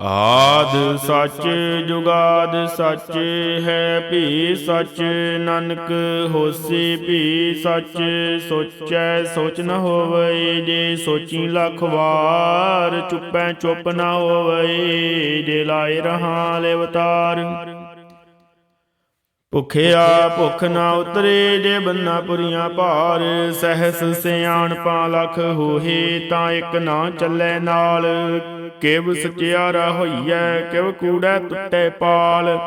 ਆਦ ਸੱਚ ਜੁਗਾਦ ਸੱਚ ਹੈ, ਭੀ ਸੱਚ ਨਾਨਕ ਹੋਸੀ, ਭੀ ਸੱਚ ਸੋਚੈ, ਸੋਚ ਨ ਹੋਵਈ, ਜੇ ਸੋਚੀ ਲੱਖ ਵਾਰ ਚੁੱਪੈ, ਚੁੱਪ ਨ ਹੋਵਈ, ਜੇ ਲਾਏ ਰਹਾ ਲੇ ਅਵਤਾਰ। ਭੁਖਿਆ ਭੁਖ ਨਾ ਉਤਰੇ, ਜੇ ਬੰਨਾ ਪੁਰੀਆਂ ਭਾਰ, ਸਹਿਸ ਸਿਆਣਪਾਂ ਲਖ ਹੋਹੇ, ਤਾਂ ਇੱਕ ਨਾ ਚੱਲੇ ਨਾਲ। ਕਿਵ ਸਚਿਆਰਾ ਹੋਈਐ ਕਿਵ ਕੂੜੈ ਟੁੱਟੇ ਪਾਲ।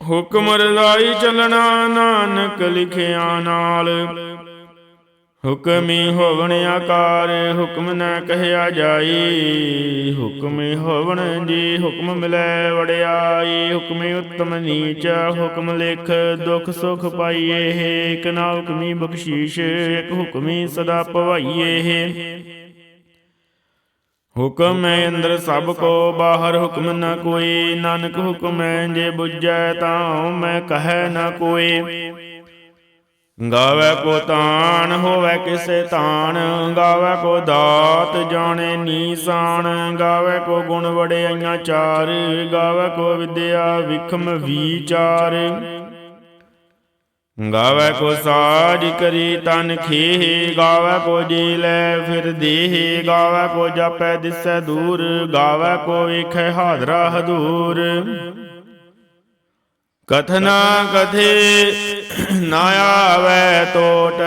ਹੁਕਮ ਰਜ਼ਾਈ ਚੱਲਣਾ ਨਾਨਕ ਲਿਖਿਆ ਨਾਲ। ਹੁਕਮੀ ਹੋਵਣ ਆਕਾਰ, ਹੁਕਮ ਨ ਕਹਿਆ ਜਾਈ। ਹੁਕਮੀ ਹੋਵਣ ਜੀ ਹੁਕਮ ਮਿਲੈ ਵੜਿਆਈ ਹੁਕਮੀ ਉਤਮ ਨੀਚ, ਹੁਕਮ ਲਿਖ ਦੁਖ ਸੁਖ ਪਾਈਏ ਇਕ ਨਾ ਹੁਕਮੀ ਬਖਸ਼ੀਸ਼, ਇਕ ਹੁਕਮੀ ਸਦਾ ਭਵਾਈਏ ਹੁਕਮ ਹੈ ਅੰਦਰ ਸਭ ਕੋ, ਬਾਹਰ ਹੁਕਮ ਨਾ ਕੋਈ। ਨਾਨਕ ਹੁਕਮ ਹੈ, ਜੇ ਬੁੱਝੈ ਤਾਂ ਮੈਂ ਕਹੈ ਨ ਕੋਈ। ਗਾਵੇ ਕੋ ਤਾਣ, ਹੋਵੇ ਕਿਸੇ ਤਾਣ। ਗਾਵੇ ਕੋ ਦਾਤ ਜਾਣੇ ਨੀਸਾਨ। ਗਾਵੇ ਕੋ ਗੁਣ ਵਡਿਆਈਆਂ ਚਾਰ। ਗਾਵੇ ਕੋ ਵਿਦਿਆ ਵਿਖਮ ਵਿਚਾਰ। ਗਾਵੇ ਕੋ ਸਾਜ ਕਰੀ ਤਨ ਖੇਹ, ਗਾਵੇ ਕੋ ਜੀ ਲੈ ਫਿਰ ਦੇਹ, ਗਾਵੇ ਕੋ ਜਾਪੈ ਦਿਸੈ ਦੂਰ, ਗਾਵੇ ਕੋ ਵੇਖੈ ਹਾਜ਼ਰਾ ਹਦੂਰ। ਕਥਨਾ ਕਥੇ ਨਾ ਆਵੇ ਟੋਟ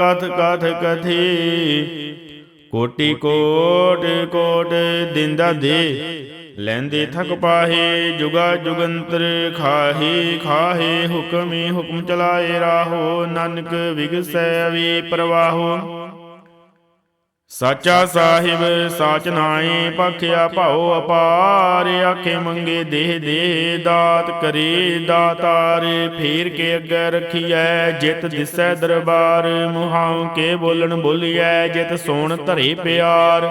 ਕਥ ਕਥ ਕਥੀ। ਕੋਟੀ ਕੋਟ ਕੋਟ ਦਿੰਦਾ ਦੇ। ਲੈਂਦੇ ਥਕ ਪਾਹੇ ਜੁਗਾ ਜੁਗੰਤਰ ਖਾਹੇ ਖਾਹੇ ਹੁਕਮੇ ਹੁਕਮ ਚਲਾਏ ਰਾਹੋ ਨਾਨਕ ਵਿਗਸੈ ਵੀ ਪ੍ਰਵਾਹੋ। ਸਾਚਾ ਸਾਹਿਬ ਸਾਚ ਨਾਏ ਪਖਿਆ ਭਾਉ ਅਪਾਰ ਆਖੇ ਮੰਗੇ ਦੇਹ ਦੇ ਦਾਤ ਕਰੇ ਦਾਤਾਰ ਫੇਰ ਕੇ ਅੱਗੇ ਰਖੀਐ ਜਿਤ ਦਿਸੈ ਦਰਬਾਰ ਮੁਹਾਉ ਕੇ ਬੋਲਣ ਬੋਲੀਐ ਜਿਤ ਸੋਣ ਧਰੇ ਪਿਆਰ।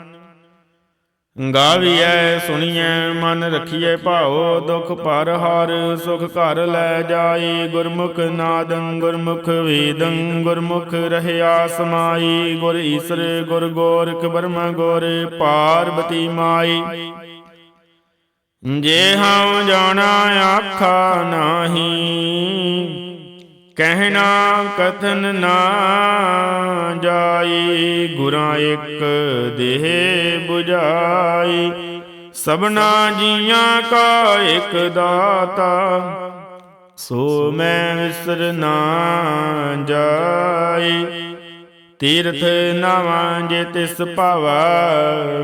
ਗਾਵੀਐ ਸੁਣੀਐ, ਮਨ ਰਖੀਐ ਭਾਉ, ਦੁਖ ਪਰ ਹਰ, ਸੁਖ ਘਰ ਲੈ ਜਾਈ, ਗੁਰਮੁਖ ਨਾਦੰ, ਗੁਰਮੁਖ ਵੇਦੰ, ਗੁਰਮੁਖ ਰਹਿਆ ਸਮਾਈ, ਗੁਰ ਈਸਰ, ਗੁਰ ਗੋਰਖ ਬਰਮ ਗੁਰ, ਪਾਰਬਤੀ ਮਾਈ। ਜੇ ਹਉ ਜਾਣਾ, ਆਖਾ ਨਾਹੀ। ਕਹਿਣਾ ਕਥਨ ਨਾ ਜਾਈ, ਗੁਰਾਂ ਇੱਕ ਦੇਹ 부ਝਾਈ ਸਭਨਾ ਜੀਆਂ ਕਾ ਇੱਕ ਦਾਤਾ, ਸੋ ਮੈਂ ਵਿਸਰ ਨਾ ਜਾਈ। ਤੀਰਥ ਨਾਵਾਂ ਜੇ ਤਿਸ ਭਾਵਾ,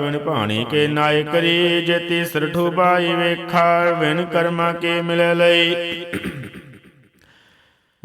ਵਿਣ ਭਾਣੀ ਕੇ ਨਾਇ ਕਰੀ, ਜੇ ਤਿਸ ਰਠੂ ਬਾਈ ਵੇਖਾ, ਵਿਣ ਕਰਮਾ ਕੇ ਮਿਲ ਲਈ।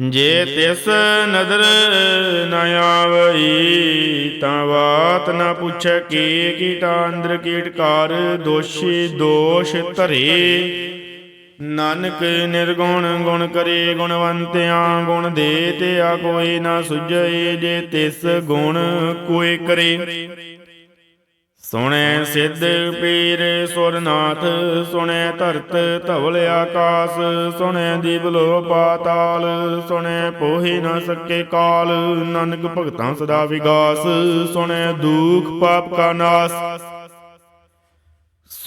ਜੇ ਤਿਸ ਨਦਰ ਨ ਆਵਈ, ਤਾਂ ਬਾਤ ਨ ਪੁੱਛੈ ਕੀ ਕੀਟਾ ਅੰਦਰ ਕੀਟਕਾਰ ਦੋਸ਼ੀ ਦੋਸ਼ ਧਰੇ। ਨਾਨਕ ਨਿਰਗੁਣ ਗੁਣ ਕਰੇ ਗੁਣਵੰਤਿਆਂ, ਗੁਣ ਦੇ ਤੇ ਆ ਕੋਈ ਨਾ ਸੁਝਏ, ਜੇ ਤਿਸ ਗੁਣ ਕੋਈ ਕਰੇ। ਸੁਣੈ ਸਿੱਧ ਪੀਰ ਸੁਰਨਾਥ, ਸੁਣੈ ਧਰਤ ਧਵਲ ਆਕਾਸ, ਸੁਣੈ ਦੀਵਲੋ ਪਾਤਾਲ, ਸੁਣੈ ਪੋਹੀ ਨਾ ਸਕੇ ਕਾਲ, ਨਾਨਕ ਭਗਤਾਂ ਸਦਾ ਵਿਗਾਸ, ਸੁਣੈ ਦੁਖ ਪਾਪ ਕਾ ਨਾਸ।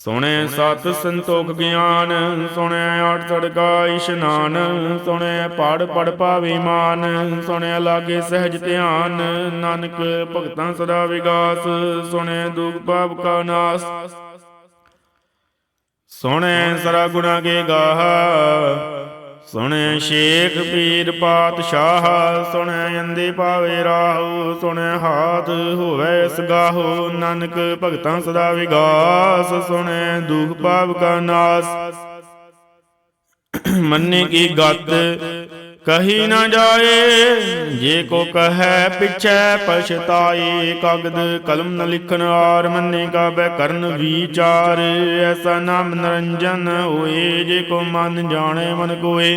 ਸੁਣਿਆ ਸਤ ਸੰਤੋਖ ਗਿਆਨ ਸੁਣਿਆ ਆਠ ਤੜਕਾ ਇਸ਼ਨਾਨ ਸੁਣਿਆ ਪੜ ਪੜ ਪਾਵੇ ਮਾਨ ਸੁਣਿਆ ਲਾਗੇ ਸਹਿਜ ਧਿਆਨ, ਨਾਨਕ ਭਗਤਾਂ ਸਦਾ ਵਿਗਾਸ ਸੁਣਿਆ ਦੁਖ ਪਾਪ ਕਾ ਨਾਸ। ਸੁਣਿਆ ਸਰਾ ਗੁਣਾ ਕੇ ਗਾਹ ਸੁਣੈ ਸ਼ੇਖ ਪੀਰ ਪਾਤਸ਼ਾਹ, ਸੁਣੈ ਅੰਦੇ ਪਾਵੇ ਰਾਹੂ, ਸੁਣੈ ਹਾਥ ਹੋਵੇ ਸਗਾਹੋ, ਨਾਨਕ ਭਗਤਾਂ ਸਦਾ ਵਿਗਾਸ, ਸੁਣੈ ਦੁਖ ਪਾਪ ਕਾ ਨਾਸ। ਮੰਨੇ ਕੀ ਗਤ ਕਹੀ ਨਾ ਜਾਏ ਜੇ ਕੋ ਕਹੈ ਪਿਛੈ ਪਛਤਾਏ ਕਾਗਦ ਕਲਮ ਨ ਲਿਖਨ ਆਰ ਮੰਨੇ ਬੈ ਕਰਨ ਵਿਚਾਰ। ਐਸਾ ਨਾਮ ਨਰੰਜਨ ਹੋਏ ਜੇ ਕੋ ਮਨ ਜਾਣੇ ਮਨ ਕੋਏ।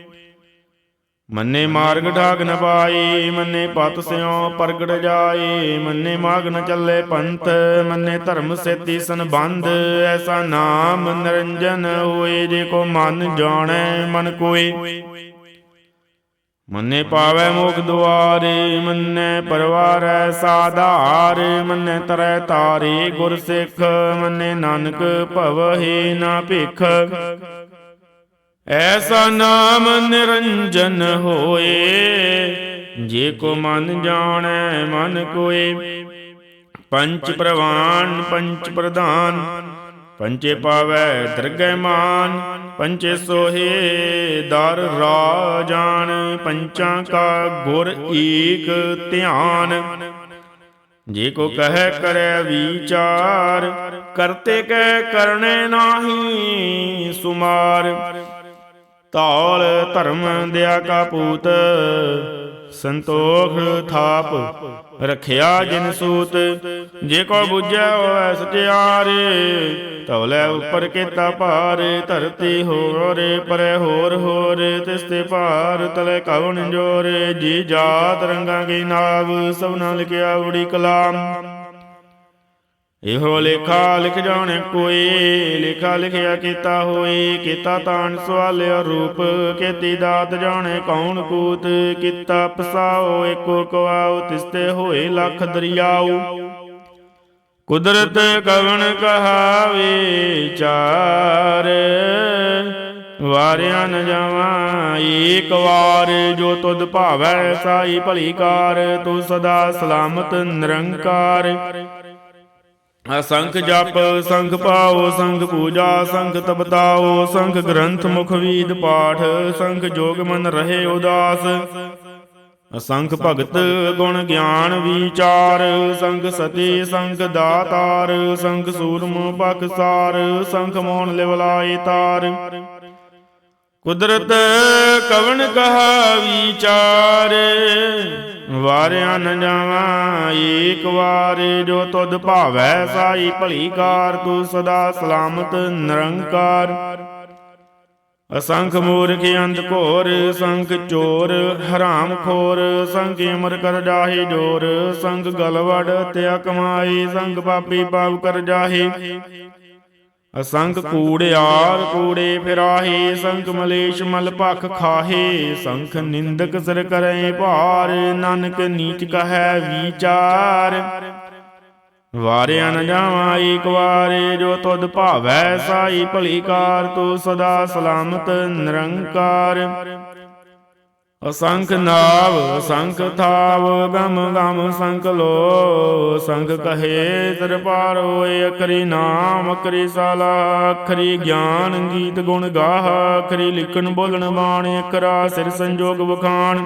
ਮੰਨੇ ਮਾਰਗ ਢਾਗ ਨ ਪਾਈ, ਮੰਨੇ ਪਤ ਸਿਉ ਪ੍ਰਗਟ ਜਾਏ ਮੰਨੇ ਮਾਗ ਨ ਚੱਲੇ ਪੰਥ, ਮੰਨੇ ਧਰਮ ਸੇਤੀ ਸੰਬੰਧ, ਐਸਾ ਨਾਮ ਨਿਰੰਜਨ ਹੋਏ ਜੇ ਕੋ ਮਨ ਜਾਣੈ, ਮਨ ਕੋਏ। ਮੰਨੇ ਪਾਵੈ ਮੁਖ ਦੁਆਰੇ, ਮੰਨੇ ਪਰਵਾਰੈ ਸਾਧਾਰ, ਮੰਨੇ ਤਰੈ ਤਾਰੇ ਗੁਰ ਸਿੱਖ, ਮੰਨੇ ਨਾਨਕ ਭਵਹਿ ਨਾ ਭਿਖ। ਐਸਾ ਨਾਮ ਨਿਰੰਜਨ ਹੋਏ, ਜੇ ਕੋ ਮਨ ਜਾਣੈ, ਮਨ ਕੋਏ। ਪੰਚ ਪ੍ਰਵਾਨ, ਪੰਚ ਪ੍ਰਧਾਨ, ਪੰਚੇ ਪਾਵੈ ਦਰਗਹਿ ਮਾਨ, ਪੰਚੇ ਸੋਹੇ ਦਰ ਰਾਜਾਨ, ਪੰਚਾਂ ਕਾ ਗੁਰ ਏਕ ਧਿਆਨ। ਜੇ ਕੋ ਕਹੈ, ਕਰੈ ਵਿਚਾਰ, ਕਰਤੇ ਕੈ ਕਰਨੇ ਨਾਹੀ ਸੁਮਾਰ। ਧੌਲ ਧਰਮ ਦਿਆ ਕਾ ਪੂਤ, ਸੰਤੋਖ ਥਾਪ ਰਖਿਆ ਜਿਨ ਸੂਤ, ਜੇ ਕੋ ਬੁਝੈ ਹੋਵੈ ਸਚਿਆਰੇ ਧੌਲੇ ਉੱਪਰ ਕੀਤਾ ਭਾਰ, ਧਰਤੀ ਹੋਰ ਪਰੇ ਹੋਰ ਹੋਰ ਤਿਸ ਤੇ ਭਾਰ, ਤਲੇ ਕਵਣ ਜੋਰੇ, ਜੀ ਜਾਤ ਰੰਗਾਂ ਕੀ ਨਾਵ, ਸਭਨਾ ਲਿਖਿਆ ਉੜੀ ਕਲਾਮ। ਇਹੋ ਲੇਖਾ ਲਿਖ ਜਾਣੇ ਕੋਈ, ਲੇਖਾ ਲਿਖਿਆ ਕੀਤਾ ਹੋਏ, ਕੀਤਾ ਤਾਣ ਸਵਾਲਿਆ ਰੂਪ ਕੀਤੀ ਦਾਤ ਜਾਣੇ ਕੌਣ ਕੂਤ, ਕੀਤਾ ਪਸਾਓ ਏਕੋ ਕਵਾਉ ਤਿਸਤੇ ਹੋਏ ਲੱਖ ਦਰਿਆਉ ਕੁਦਰਤ ਕਵਣ ਕਹਾਵੇ, ਚਾਰ ਵਾਰਿਆ ਨ ਜਾਵਾਂ ਏਕ ਵਾਰ ਜੋ ਤੁਧ ਭਾਵੈ ਸਾਈ ਭਲੀ ਕਾਰ, ਤੂੰ ਸਦਾ ਸਲਾਮਤ ਨਿਰੰਕਾਰ। ਅਸੰਖ ਜਪ, ਸੰਖ ਪਾਓ, ਸੰਖ ਪੂਜਾ, ਸੰਖ ਤਪਤਾਓ, ਸੰਖ ਗ੍ਰੰਥ ਮੁਖ ਵੀਦ ਪਾਠ, ਸੰਖ ਜੋਗ ਮਨ ਰਹੇ ਉਦਾਸ। ਅਸੰਖ ਭਗਤ ਗੁਣ ਗਿਆਨ ਵਿਚਾਰ ਸੰਗ ਸਤੀ ਸੰਗ ਦਾਤਾਰ ਸੰਗ ਸੂਰਮ ਬਖਸਾਰ ਸੰਖ ਮੋਨ ਲਿਵਲਾਈ ਤਾਰ। ਕੁਦਰਤ ਕਵਣ ਕਹਾ ਵਿਚਾਰ? ਵਾਰਿਆ ਨ ਜਾਵਾਂ, ਏਕ ਵਾਰ ਜੋ ਤੁਧ ਭਾਵੈ ਸਾਈ ਭਲੀ ਕਾਰ ਤੂੰ ਸਦਾ ਸਲਾਮਤ ਨਿਰੰਕਾਰ। ਅਸੰਖ ਮੂਰਖ ਅੰਧ ਘੋਰ, ਸੰਖ ਚੋਰ, ਹਰਾਮ ਖੋਰ ਸੰਖ ਅਮਰ ਕਰ ਜਾਹੇ ਜੋਰ, ਸੰਗ ਗਲਵੜ ਤਿਆ ਕਮਾਈ ਸੰਗ ਪਾਪੀ ਪਾਪ ਕਰ ਜਾਹੇ। ਅਸੰਖ ਕੂੜਿਆਰ ਕੂੜੇ ਫਿਰਾਹੇ ਸੰਖ ਮਲੇਸ਼ ਮਲ ਭਖ ਖਾਹੇ ਸੰਖ ਨਿੰਦਕ ਸਰ ਕਰੈ ਭਾਰ ਨਾਨਕ ਨੀਚ ਕਹੈ ਵਿਚਾਰ। ਵਾਰਿਆ ਨ ਜਾਵਾਂ ਏਕ ਵਾਰੇ ਜੋ ਤੁਧ ਭਾਵੈ ਸਾਈ ਭਲੀ ਕਾਰ ਤੂੰ ਸਦਾ ਸਲਾਮਤ ਨਿਰੰਕਾਰ। ਅਸੰਖ ਨਾਵ ਅਸੰਖ ਥਾਵ ਗਮ ਗਮ ਸੰਖ ਲੋ ਸੰਖ ਕਹੇ ਤਰ ਪਾਰ ਹੋਏ ਅਕਰੀ ਨਾਮ ਅਕਰੀ ਸਾਲਾ ਅਖਰੀ ਗਿਆਨ ਗੀਤ ਗੁਣ ਗਾਹ ਅਖਰੀ ਲਿਖਣ ਬੋਲਣ ਬਾਣ ਅਕਰਾ ਸਿਰ ਸੰਜੋਗ ਵਖਾਣ।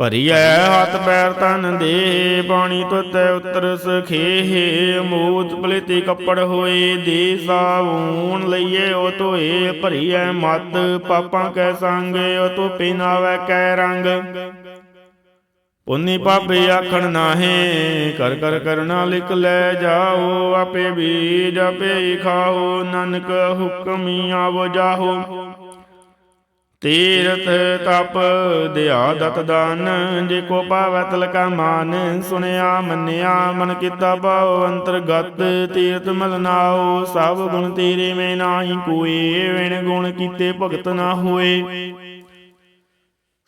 ਭਰੀਐ ਹੱਥ ਪੈਰ ਤਨ ਦੇ ਪਾਣੀ ਤੁਤੈ ਉਤਰ ਸਖੇਹ ਅਮੂਤ ਪਲੇਤੀ ਕੱਪੜ ਹੋਏ ਦੇ ਸਾਬੂਨ ਲਈਏ ਉਹ ਧੋਏ। ਭਰੀਐ ਮਤ, ਪਾਪਾਂ ਕੈ ਸੰਗ, ਉਹ ਤੋ ਪਿਨਾਵੈ ਕੈ ਰੰਗ। ਪੁੰਨੀ ਪਾਪੇ ਆਖਣ ਨਾਹੇ, ਕਰ ਕਰ ਕਰਨਾ ਲਿਖ ਲੈ ਜਾਓ, ਆਪੇ ਬੀਜ ਆਪੇ ਖਾਓ, ਨਾਨਕ ਹੁਕਮੀ ਆਵੋ ਜਾਹੋ। ਤੀਰਥ ਤਪ ਦਿਆ ਦਤ ਦਾਨ, ਜੇ ਕੋ ਪਾਵੈ ਤਲਕਾ ਮਾਨ, ਸੁਣਿਆ, ਮੰਨਿਆ, ਮਨ ਕੀਤਾ ਭਾਉ, ਅੰਤਰਗਤ ਤੀਰਥ ਮਲ ਨਾਉ, ਸਭ ਗੁਣ ਤੇਰੇ ਮੈਂ ਨਾਹੀ ਕੋਏ, ਵਿਣ ਗੁਣ ਕੀਤੇ ਭਗਤ ਨਾ ਹੋਏ।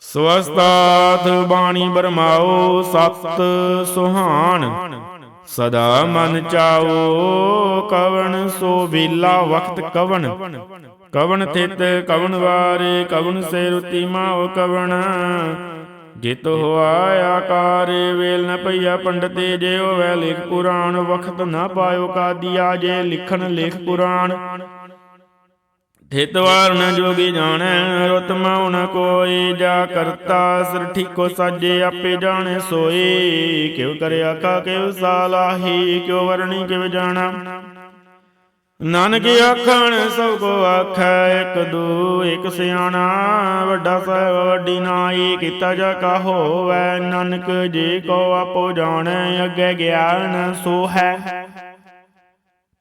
ਸਵਸਤਾਤ ਬਾਣੀ ਬਰਮਾਓ ਸਤ ਸੁਹਾਣ, ਸਦਾ ਮਨ ਚਾਓ ਕਵਣ ਸੋ ਵੇਲਾ ਵਕਤ ਕਵਣ। ਕਵਣ ਥਿਤ ਕਵਣ ਵਾਰੇ ਕਵਣ ਸੇ ਰੁਤੀ ਮਾਓ ਕਵਣ। ਜਿਤ ਹੋਆ ਆਕਾਰ ਵੇਲ ਨ ਪਈਆ ਪੰਡਤੇ ਜੇ ਹੋਵੇ ਲਿਖ ਪੁਰਾਣ ਵਖਤ ਨਾ ਪਾਇਓ ਕਾਦੀਆ ਜੇ ਲਿਖਣ ਲਿਖ ਪੁਰਾਣ। ਥਿਤ ਵਾਰਨ ਜੋਗੀ ਜਾਣੈ ਰੁਤ ਮਉ ਨ ਕੋਈ ਜਾ ਕਰਤਾ ਸਿਰ ਠੀਕੋ ਸਾਜੇ ਆਪੇ ਜਾਣੇ ਸੋਈ। ਕਿਉ ਕਰਿ ਆਖਾ ਕਿਉ ਸਾਲਾਹੀ ਕਿਉ ਵਰਣੀ ਕਿਵ ਜਾਣਾ। ਨਾਨਕ ਆਖਣ ਸਭ ਕੋ ਆਖੈ, ਇੱਕ ਦੂ, ਇੱਕ ਸਿਆਣਾ, ਵੱਡਾ ਸਾਹਿਬ ਵੱਡੀ ਨਾਈ, ਕੀਤਾ ਜਾ ਕਾ ਹੋਵੈ, ਨਾਨਕ ਜੀ ਕੋ ਆਪੋ ਜਾਣੈ, ਅੱਗੇ ਗਿਆਨ ਸੋ ਹੈ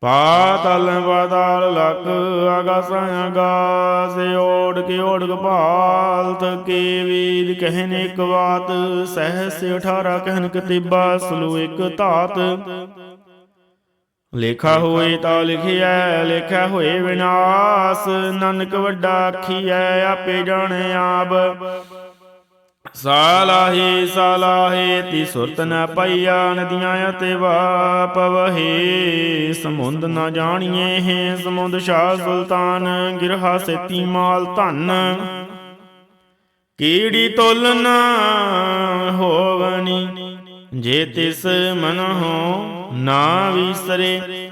ਪਾਤਲ ਪਾਤਾਲ ਲਕ ਆਗਾਸ ਆਗਾਸ ਓੜ ਕੇ ਓੜਕ ਭਾਲਤ, ਕੇ ਵੀਰ ਕਹਿਨ ਇੱਕ ਬਾਤ, ਸਹਸ 18 ਕਹਿਨ ਕਤੀਬਾ, ਸਲੂ ਇੱਕ ਧਾਤ। ਲੇਖਾ ਹੋਏ ਤਾਂ ਲਿਖਿਆ ਲੇਖਾ ਹੋਏ ਵਿਨਾਸ਼। ਨਾਨਕ ਵੱਡਾ ਆਖੀਐ, ਆਪੇ ਜਾਣੇ ਆਪ। ਸਾਲਾਹੀ, ਸਾਲਾਹੇ, ਤੀ ਸੁਰਤ ਨ ਪਈਆ ਨਦੀਆਂ ਅਤੇ ਵਾਪ ਵਹੇ। ਸਮੁੰਦ ਨ ਜਾਣੀਏ ਹੈ ਸਮੁੰਦ ਸ਼ਾਹ ਸੁਲਤਾਨ, ਗਿਰਹਾ ਸੇਤੀ ਮਾਲ ਧਨ। ਕੀੜੀ ਤੁਲ ਨ ਹੋਵਨੀ, ਜੇ ਤਿਸ ਮਨ ਹੋ ਨਾ ਵਿਸਰੇ,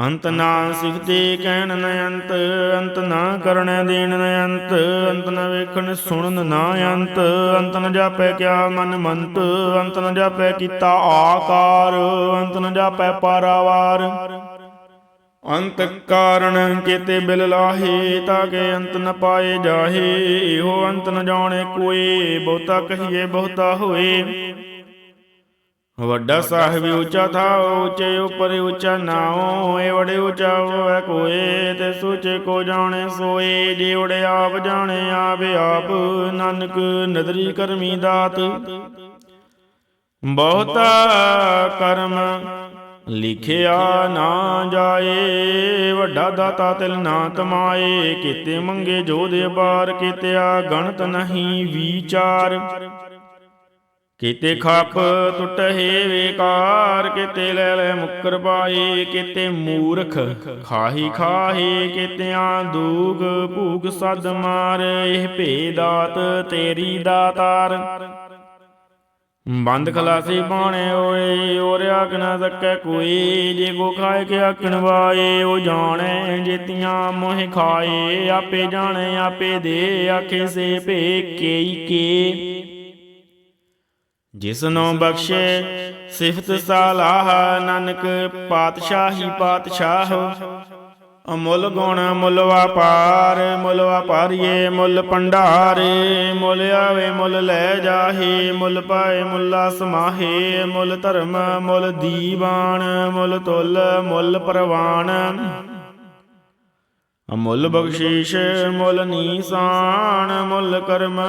ਅੰਤ ਨਾ ਸਿਖਤੇ ਕਹਿਣ ਨ ਅੰਤ ਅੰਤ ਨਾ ਕਰਨ ਦੇਣ ਨ ਅੰਤ ਅੰਤ ਨ ਵੇਖਣ ਸੁਣਨ ਨਾ ਅੰਤ ਅੰਤ ਨ ਜਾਪੈ ਕਿਆ ਮਨ ਮੰਤ, ਅੰਤ ਨ ਜਾਪੈ ਕੀਤਾ ਆਕਾਰ, ਅੰਤ ਨ ਜਾਪੈ ਪਾਰਾਵਾਰ। ਅੰਤ ਕਾਰਣ ਕੀਤੇ ਬਿਲ ਲਾਹੇ, ਤਾਂ ਕੇ ਅੰਤ ਨ ਪਾਏ ਜਾਹੇ, ਇਹੋ ਅੰਤ ਨ ਜਾਣੇ ਕੋਈ ਬਹੁਤਾ ਕਹੀਏ ਬਹੁਤਾ ਹੋਏ। ਵੱਡਾ ਸਾਹਿਬ ਉੱਚਾ ਥਾ ਉੱਚੇ ਉਪਰ ਉੱਚਾ ਨਾਉ ਏ ਵੜੇ ਉੱਚਾ ਹੋਵੇ ਕੋਏ ਤੇ ਸੁਚੇ ਕੋ ਜਾਣੇ ਸੋਏ ਜੇ ਉੜੇ ਆਪ ਜਾਣੇ ਆਵੇ ਆਪ ਨਾਨਕ ਨਦਰੀ ਕਰਮੀ ਦਾਤ। ਬਹੁਤਾ ਕਰਮ ਲਿਖਿਆ ਨਾ ਜਾਏ ਵੱਡਾ ਦਾਤਾ ਤਿਲ ਨਾ ਤਮਾਏ ਕੀਤੇ ਮੰਗੇ ਜੋ ਦੇ ਬਾਰ ਕੀਤਿਆ ਗਣਤ ਨਹੀਂ ਵਿਚਾਰ। ਕੀਤੇ ਖੱਪ ਟੁੱਟੇ ਵੇਕਾਰ, ਕੀਤੇ ਲੈ ਲੈ ਮੁੱਕਰ ਪਾਏ ਕੀਤੇ ਮੂਰਖ ਖਾਹੀ ਖਾਹੀ, ਕੀਤਿਆਂ ਦੂਗ ਭੂਗ ਸਦ ਮਾਰ, ਇਹ ਭੇਦਾਤ ਤੇਰੀ ਦਾਤਾਰ ਬੰਦ ਖਲਾਸੀ ਬਾਣੇ ਓਏ, ਔਰ ਆਖ ਸਕੈ ਕੋਈ, ਜੇ ਕੋ ਖਾਏ ਕੇ ਆਖਣ ਵਾਏ, ਉਹ ਜਾਣੇ ਜੇਤੀਆਂ ਮੋਹ ਖਾਏ, ਆਪੇ ਜਾਣੇ, ਆਪੇ ਦੇ ਆਖੇ ਸੇ ਭੇ ਕੇਈ ਕੇ। ਜਿਸਨੋਂ ਬਖਸ਼ੇ ਸਿਫਤ ਸਾਲਾਹ, ਨਾਨਕ ਪਾਤਸ਼ਾਹੀ ਪਾਤਸ਼ਾਹ। ਅਮੁੱਲ ਗੁਣ ਮੁੱਲ ਵਪਾਰ, ਮੁੱਲ ਵਪਾਰੀਏ ਮੁੱਲ ਭੰਡਾਰੇ। ਮੁੱਲ ਆਵੇ ਮੁੱਲ ਲੈ ਜਾਹੇ, ਮੁੱਲ ਪਾਏ ਮੁੱਲਾ ਸਮਾਹੇ। ਮੁੱਲ ਧਰਮ ਮੁੱਲ ਦੀਵਾਨ, ਮੁੱਲ ਤੁਲ ਮੁੱਲ ਪ੍ਰਵਾਨ। ਅਮੁੱਲ ਬਖਸ਼ੀਸ਼ ਮੁੱਲ ਨੀਸਾਨ ਮੁੱਲ ਕਰਮ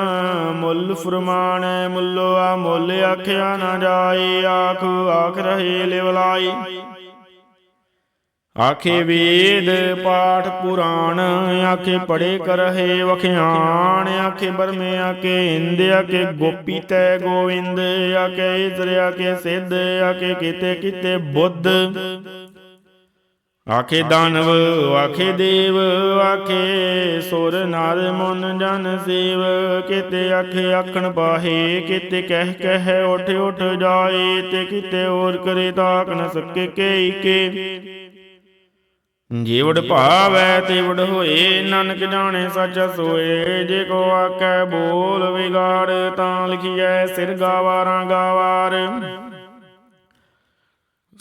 ਮੁੱਲ ਫਰਮਾਨ ਮੁੱਲੋ ਆ ਮੁੱਲ ਆਖਿਆ ਨਾ ਜਾਏ ਆਖ ਆਖ ਰਹੇ ਲਿਵਲਾਈ ਆਖੇ ਵੇਦ ਪਾਠ ਪੁਰਾਣ ਆਖੇ ਪੜੇ ਕਰਹਿ ਵਖਿਆਣ ਆਖੇ ਬਰਮੇ ਆਖੇ ਇੰਦ ਆਖੇ ਗੋਪੀ ਤੈ ਗੋਵਿੰਦ ਆਖੇ ਇਸਰ ਆਖੇ ਸਿੱਧ ਆਖੇ ਕੀਤੇ ਕੀਤੇ ਬੁੱਧ। ਆਖੇ ਦਾਨਵ, ਆਖੇ ਦੇਵ, ਆਖੇ ਸੁਰ ਨਾਰ ਮਨ ਜਨ ਸੇਵ। ਕਿਤੇ ਆਖੇ ਆਖਣ ਪਾਹੇ ਕਿਤੇ ਕਹਿ ਕਹਿ ਉਠ ਉਠ ਜਾਏ, ਤੇ ਕਿਤੇ ਹੋਰ ਕਰੇ ਤਾਕ ਨ ਸਕੇ ਕੇ ਕੇ ਜੀਵੜ ਭਾਵੈ, ਤੇ ਹੋਏ, ਨਾਨਕ ਜਾਣੇ ਸੱਚ ਸੋਏ। ਜੇ ਕੋ ਆਖੈ ਬੋਲ ਵਿਗਾੜ, ਤਾਂ ਲਿਖੀਐ, ਸਿਰ ਗਾਵਾਰਾਂ ਗਾਵਾਰ।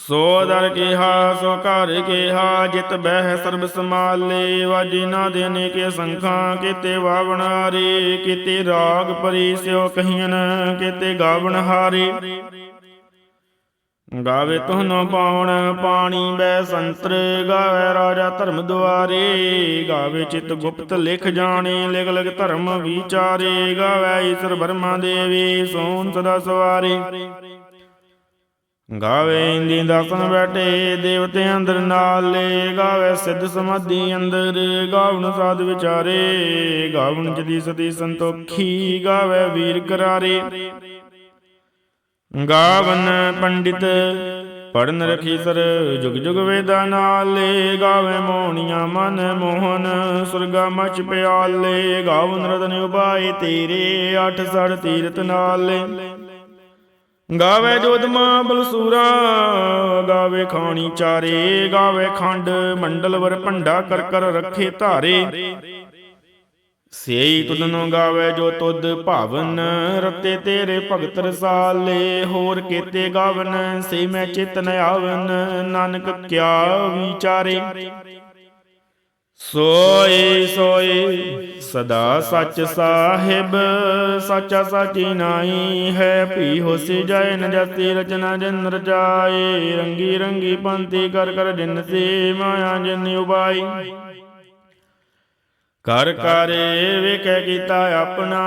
ਸੋ ਦਰ ਕਿਹਾ, ਸੋ ਘਰ ਕਿਹਾ, ਜਿਤ ਬਹਿ ਸਰਬ ਸਮਾਲੇ ਵਾਜੀ ਦੇਨੇ ਕੇ ਸੰਖਾਂ, ਕੀਤੇ ਵਾਵਣਾਰੇ ਕੀਤੇ ਰਾਗ ਪਰੀ ਸਿਓ ਕਹੀਨ ਕੀਤੇ ਗਾਵਣ ਹਾਰੇ। ਗਾਵੇ ਤੁਹਨੋ ਪਾਉਣ ਪਾਣੀ ਬੈ ਸੰਤਰ, ਗਾਵੇ ਰਾਜਾ ਧਰਮ ਦੁਆਰੇ, ਗਾਵੇ ਚਿਤ ਗੁਪਤ ਲਿਖ ਜਾਣੇ, ਲਿਖ ਲਿਖ ਧਰਮ ਵਿਚਾਰੇ, ਗਾਵੇ ਈਸ਼ਰ ਬਰਮਾ ਦੇਵੀ, ਸੋਨ ਸਦਾ ਸਵਾਰੇ। ਗਾਵੇ ਇੰਦੀ ਦਸਨ ਬੈਠੇ, ਦੇਵਤੇ ਅੰਦਰ ਨਾਲੇ ਗਾਵੇ ਸਿੱਧ ਸਮਾਧੀ ਅੰਦਰ, ਗਾਵਣ ਸਾਧ ਵਿਚਾਰੇ। ਗਾਵਣ ਜਦੀ ਸਤੀ ਸੰਤੋਖੀ, ਗਾਵੇ ਵੀਰ ਕਰਾਰੇ। ਗਾਵਨ ਪੰਡਿਤ, ਪੜਨ ਰਖੀ ਸਰ, ਜੁਗ ਜੁਗ ਵੇਦਾ ਨਾਲੇ ਗਾਵੇ ਮੋਹਣੀਆਂ ਮਨ ਮੋਹਨ, ਸੁਰਗਾ ਮਚ ਪਿਆਲੇ ਗਾਵਨ ਰਤਨ ਉਪਾਏ ਤੇਰੇ, ਅੱਠ ਸੜ ਤੀਰਤ ਨਾਲੇ ਗਾਵੇ ਜੋਦਮਾ ਬਲਸੂਰਾ, ਗਾਵੇ ਖਾਣੀ ਚਾਰੇ, ਗਾਵੇ ਖੰਡ, ਮੰਡਲ ਵਰ ਭੰਡਾ ਕਰ ਕਰ ਰੱਖੇ ਧਾਰੇ। ਸੇਈ ਤੁਧਨੋ ਗਾਵੇ ਜੋ ਤੁਧ ਭਾਵਨ, ਰਤੇ ਤੇਰੇ ਭਗਤ ਰਸਾਲੇ, ਹੋਰ ਕੀਤੇ ਗਾਵਨ ਸੇ ਮੈਂ ਚਿਤ ਨ ਆਵਨ, ਨਾਨਕ ਕਿਆ ਵਿਚਾਰੇ। ਸੋਏ ਸੋਏ ਸਦਾ ਸੱਚ ਸਾਹਿਬ, ਸੱਚਾ ਸਾਚੀ ਨਾਈ ਹੈ। ਭੀ ਹੋਸੀ ਜਾਏ ਨ ਜਤੀ ਰਚਨਾ ਜਨ ਰਚਾਏ, ਰੰਗੀ ਰੰਗੀ ਪੰਤੀ ਕਰ ਕਰ ਜਿਨ ਸੇ ਮਾਇਆ ਜਿਨ ਉਬਾਈ। ਕਰ ਕਰੇ ਵੇਖੈ ਕੀਤਾ ਆਪਣਾ,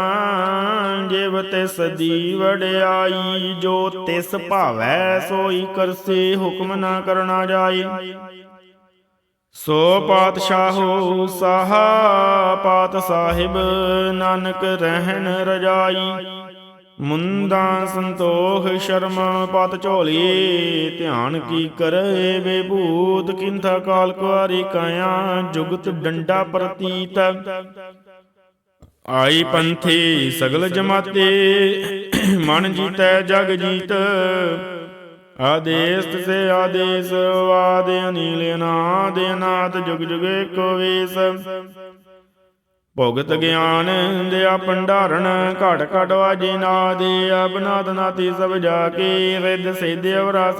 ਜਿਵ ਤਿਸ ਦੀ ਵਡਿਆਈ, ਜੋ ਤਿਸ ਭਾਵੈ ਸੋਈ ਕਰਸੇ, ਹੁਕਮ ਨਾ ਕਰਨਾ ਜਾਏ ਸੋ ਪਾਤਸ਼ਾਹੋ ਸਾਹਾ ਪਾਤ ਸਾਹਿਬ, ਨਾਨਕ ਰਹਿਣ ਰਜਾਈ। ਮੁੰਦਾ ਸੰਤੋਖ ਸ਼ਰਮਾ ਪਤ ਝੋਲੀ, ਧਿਆਨ ਕੀ ਕਰੇ ਬੇਭੂਤ ਕਿੰਥਾ ਕਾਲ ਕੁਆਰੀ ਕਾਇਆ, ਜੁਗਤ ਡੰਡਾ ਪ੍ਰਤੀਤ। ਆਈ ਪੰਥੀ ਸਗਲ ਜਮਾਤੇ, ਮਨ ਜੀਤੈ ਜਗ ਜੀਤ। ਆਦੇਸ ਸੇ ਆਦੇਸ ਆਦ ਅਨੀਲ ਅਨਾਦ ਅਨਾਥ ਜੁਗ ਜੁਗ ਏਕੋ ਵੇਸ। ਭੁਗਤ ਗਿਆਨ ਦਿਆ ਭੰਡਾਰਨ ਘਟ ਘਟ ਵਾਜੀ ਨਾਦ ਅਬਨਾਦ ਨਾਤੀ ਸਭ ਜਾ ਕੇ, ਰਿੱਧ ਸਿੱਧ ਅਵਰਾ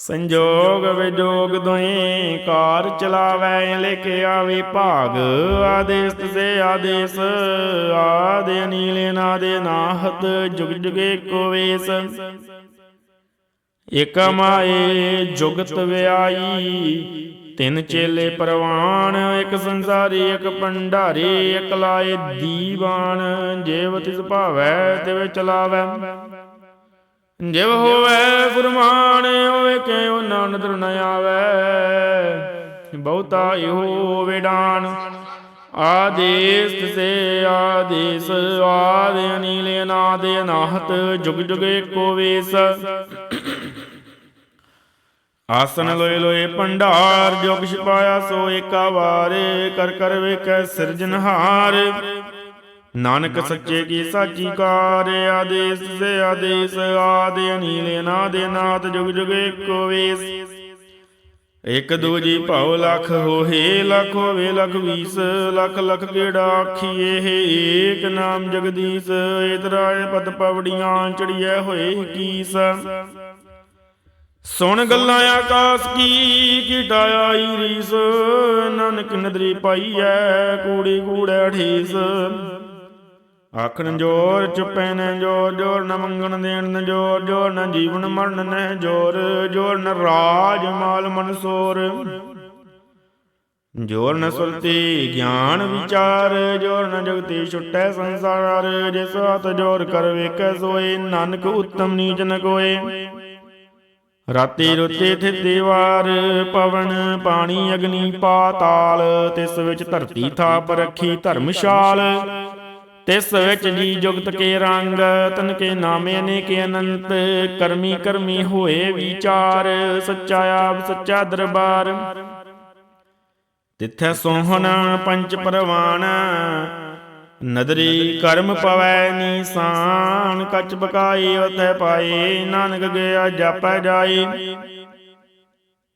ਸੰਜੋਗ ਵਿਜੋਗ ਦੁਇ ਕਾਰ ਚਲਾਵੈ, ਲਿਖ ਆਵੇ ਭਾਗ। ਆਦੇਸ ਸੇ ਆਦੇਸ ਨੀਲੇ ਨਾ ਦੇ ਨਾਹਤ, ਜੁਗ ਜੁਗੇ ਏਕੋ ਵੇਸ। ਇਕ ਜੁਗਤ ਵਿਆਈ ਤਿੰਨ ਚੇਲੇ ਪ੍ਰਵਾਨ, ਇੱਕ ਸੰਸਾਰੀ, ਇੱਕ ਭੰਡਾਰੀ, ਇੱਕ ਲਾਏ ਦੀਵਾਨ। ਜੇਵ ਤਿਸ ਭਾਵੈ, ਤਿਵ ਚਲਾਵੈ। ਜਿਵ ਹੋਵੇ ਫਰਮਾਨ ਹੋਵੇ ਕਿਉ ਨਾ ਨ ਆਵੈ। ਬਹੁਤਾ ਇਹੋ ਵਿਡਾਨ। ਆਦੇਸ ਸੇ ਆਦੇਸ, ਆਦ ਅਨੀਲ ਅਨਾਦ ਅਨਾਹਤ, ਜੁਗ ਜੁਗ ਏਕੋ ਵੇਸ। ਆਸਨ ਲੋਏ ਲੋਏ ਭੰਡਾਰ ਜੋ ਛਪਾਇਆ ਸੋ ਏਕਾ ਵਾਰੇ, ਕਰ ਕਰ ਵੇਖੈ ਸਿਰਜਨਹਾਰ ਨਾਨਕ ਸੱਚੇ ਕੀ ਸਾਚੀ ਕਾਰ ਆਦੇਸ ਸੇ ਆਦੇਸ ਆਦ ਅਨੀਲ ਨਾਦ ਨਾਦ ਜੁਗ ਜੁਗ ਏਕੋ ਵੇਸ। ਇਕ ਦੂਜੀ ਭਉ ਲਖ ਹੋਏ ਲਖ ਹੋਵੇ ਲਖ ਵੀਸ ਲਖ ਲਖ ਕਿਹੜਾ ਆਖੀਏ ਏਕ ਨਾਮ ਜਗਦੀਸ਼ ਇਤਰਾਏ ਪਤ ਪਵੜੀਆਂ ਚੜੀਐ ਹੋਏ ਕੀਸ। ਸੁਣ ਗੱਲਾਂ ਆਕਾਸ ਕੀ ਕੀਟਾ ਆਈ ਰੀਸ ਨਾਨਕ ਨਦਰੀ ਪਾਈ ਐ ਕੂੜੀ ਕੂੜੈ ਠੀਸ ਆਖਣ ਜੋਰ ਚੁਪੈ ਨ ਜੋਰ ਜੋਰ ਨ ਮੰਗਣ ਦੇਣ ਨ ਜੋਰ ਜੋਰ ਨ ਜੀਵਨ ਮਰਨ ਨ ਜੋਰ ਜੋਰ ਨ ਰਾਜ ਮਾਲ ਮਨਸੋਰ ਜੋਰ ਨ ਸੁਰਤੀ ਗਿਆਨ ਵਿਚਾਰ, ਜੋਰ ਨ ਜਗਤੀ ਛੁਟੈ ਸੰਸਾਰ, ਜਿਸ ਹੱਥ ਜੋਰ ਕਰ ਵੇਖੈ ਸੋਏ, ਨਾਨਕ ਉਤਮ ਨੀਚ ਨ ਕੋਏ। ਰਾਤੀ ਰੁੱਤੇ ਥਿਤੇ ਵਾਰ, ਪਵਨ ਪਾਣੀ ਅਗਨੀ ਪਾਤਾਲ, ਤਿਸ ਵਿੱਚ ਧਰਤੀ ਥਾਪ ਰੱਖੀ ਧਰਮਸ਼ਾਲ। ਤਿਸ ਵਿੱਚ ਜੀ ਜੁਗਤ ਕੇ ਰੰਗ, ਤਨ ਕੇ ਨਾਮੇ ਅਨੇਕ ਅਨੰਤ, ਕਰਮੀ ਕਰਮੀ ਹੋਏ ਵਿਚਾਰ, ਸੱਚਾ ਆਪ, ਸੱਚਾ ਦਰਬਾਰ। ਤਿੱਥੈ ਸੋਹਣ ਪੰਚ ਪਰਵਾਨ ਨਦਰੀ ਕਰਮ ਪਵੈ ਨੀਸਾਨ, ਕਚ ਬਕਾਈ ਉਥੈ ਪਾਏ, ਨਾਨਕ ਗਿਆ ਜਾਪੈ ਜਾਏ।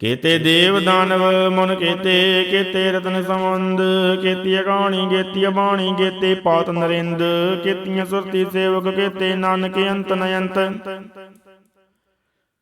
ਕੀਤੇ ਦੇਵ ਦਾਨਵ ਮਨ ਕੀਤੇ ਕੀਤੇ ਰਤਨ ਸਮੰਦ ਕੀਤੀ ਅਗਾਣੀ ਕੀਤੀ ਬਾਣੀ ਕੀਤੇ ਪਾਤ ਨਰਿੰਦ ਕੀਤੀਆਂ ਸੁਰਤੀ ਸੇਵਕ ਕੀਤੇ ਨਾਨਕ ਅੰਤ ਨਯੰਤ।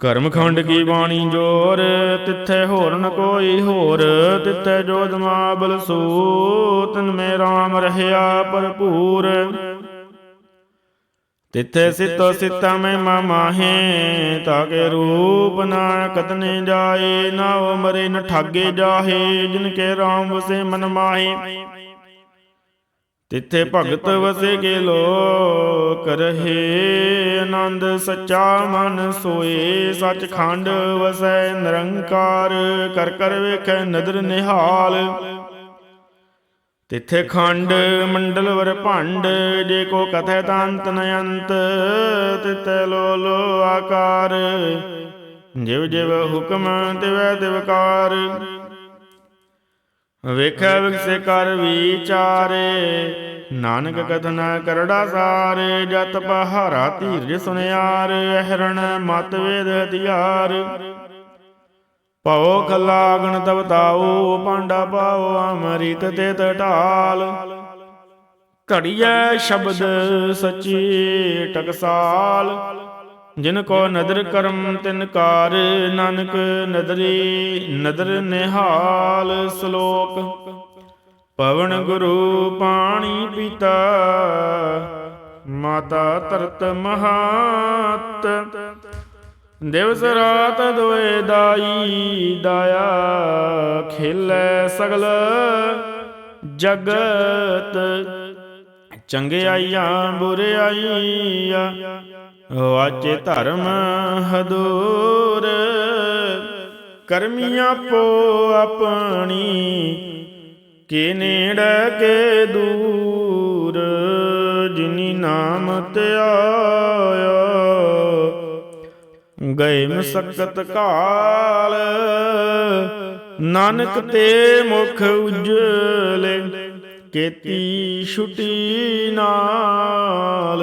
ਕਰਮਖੰਡ ਕੀ ਬਾਣੀ ਜੋਰ, ਤਿੱਥੈ ਹੋਰ ਨ ਕੋਈ ਹੋਰ, ਤਿੱਥੈ ਜੋਦ ਮਾਬਲ ਸੂ ਤਨ ਮੇ RAM ਰਹਿਆ ਭਰਪੂਰ। ਤਿੱਥੈ ਸਿਤੋ ਸਿਤਾ ਮੈਂ ਮਾਹੇ ਤਾਕੇ ਰੂਪ ਨਾ ਕਤਨੇ ਜਾਏ, ਨਾ ਉਹ ਮਰੇ ਨ ਠਾਗੇ ਜਾਹੇ, ਜਿਨ ਕੇ RAM ਵਸੇ ਮਨ ਮਾਹੇ। ਤਿੱਥੇ ਭਗਤ ਵਸੇ ਕੇ ਲੋਕ ਰਹੇ ਆਨੰਦ ਸੱਚਾ ਮਨ ਸੋਏ ਸੱਚ ਖੰਡ ਵਸੈ ਨਿਰੰਕਾਰ ਕਰ ਕਰ ਵੇਖੈ ਨਦਰ ਨਿਹਾਲ। ਤਿੱਥੇ ਖੰਡ ਮੰਡਲ ਵਰ ਭੰਡ ਜੇ ਕੋ ਕਥੈ ਤੰਤ ਨਯੰਤ ਤਿਤੈ ਲੋ ਲੋ ਆਕਾਰ। ਜਿਵ ਜਿਵ ਹੁਕਮ ਤਿਵੈ ਤਿਵਕਾਰ ਵੇਖੈ ਵਿਖਸੇ ਕਰ ਵਿਚਾਰੇ। ਨਾਨਕ ਕਥਨ ਕਰੜਾ ਸਾਰੇ, ਜਤ ਪਹਾਰਾ ਧੀਰਜ ਸੁਨਿਆਰ, ਅਹਰਣ ਮਤ ਵੇਦ ਹਥਿਆਰ ਭਉ ਖਲਾਗਣ ਤਬ ਤਾਉ, ਪਾਂਡਾ ਪਾਉ ਅਮ੍ਰਿਤ ਤੇ ਢਾਲ। ਘੜੀਐ ਸ਼ਬਦ ਸਚੀ ਟਕਸਾਲ। ਜਿਨ ਕੋ ਨਦਰ ਕਰਮ ਤਿਨ ਕਾਰ, ਨਾਨਕ ਨਦਰੀ, ਨਦਰ ਨਿਹਾਲ ਸ਼ਲੋਕ। ਪਵਨ ਗੁਰੂ ਪਾਣੀ ਪੀਤਾ, ਮਾਤਾ ਤਰਤ ਮਹਾਤ। ਦਿਵਸ ਰਾਤ ਦੋਏ ਦਾਈ ਦਾਇਆ, ਖੇਲੇ ਸਗਲ ਜਗਤ। ਚੰਗਿਆਈਆਂ ਬੁਰਿਆਈਆਂ ਵਾਚੇ ਧਰਮ ਹਦੂਰ, ਕਰਮੀਆਂ ਪੋ ਆਪਣੀ, ਕੇ ਨੇੜ ਕੇ ਦੂਰ, ਜਿਨੀ ਨਾਮ ਧਿਆਇਆ ਗਏ ਮਸਕਤ ਕਾਲ, ਨਾਨਕ ਤੇ ਮੁਖ ਉਜਲੇ, ਕੀਤੀ ਛੁਟੀ ਨਾਲ।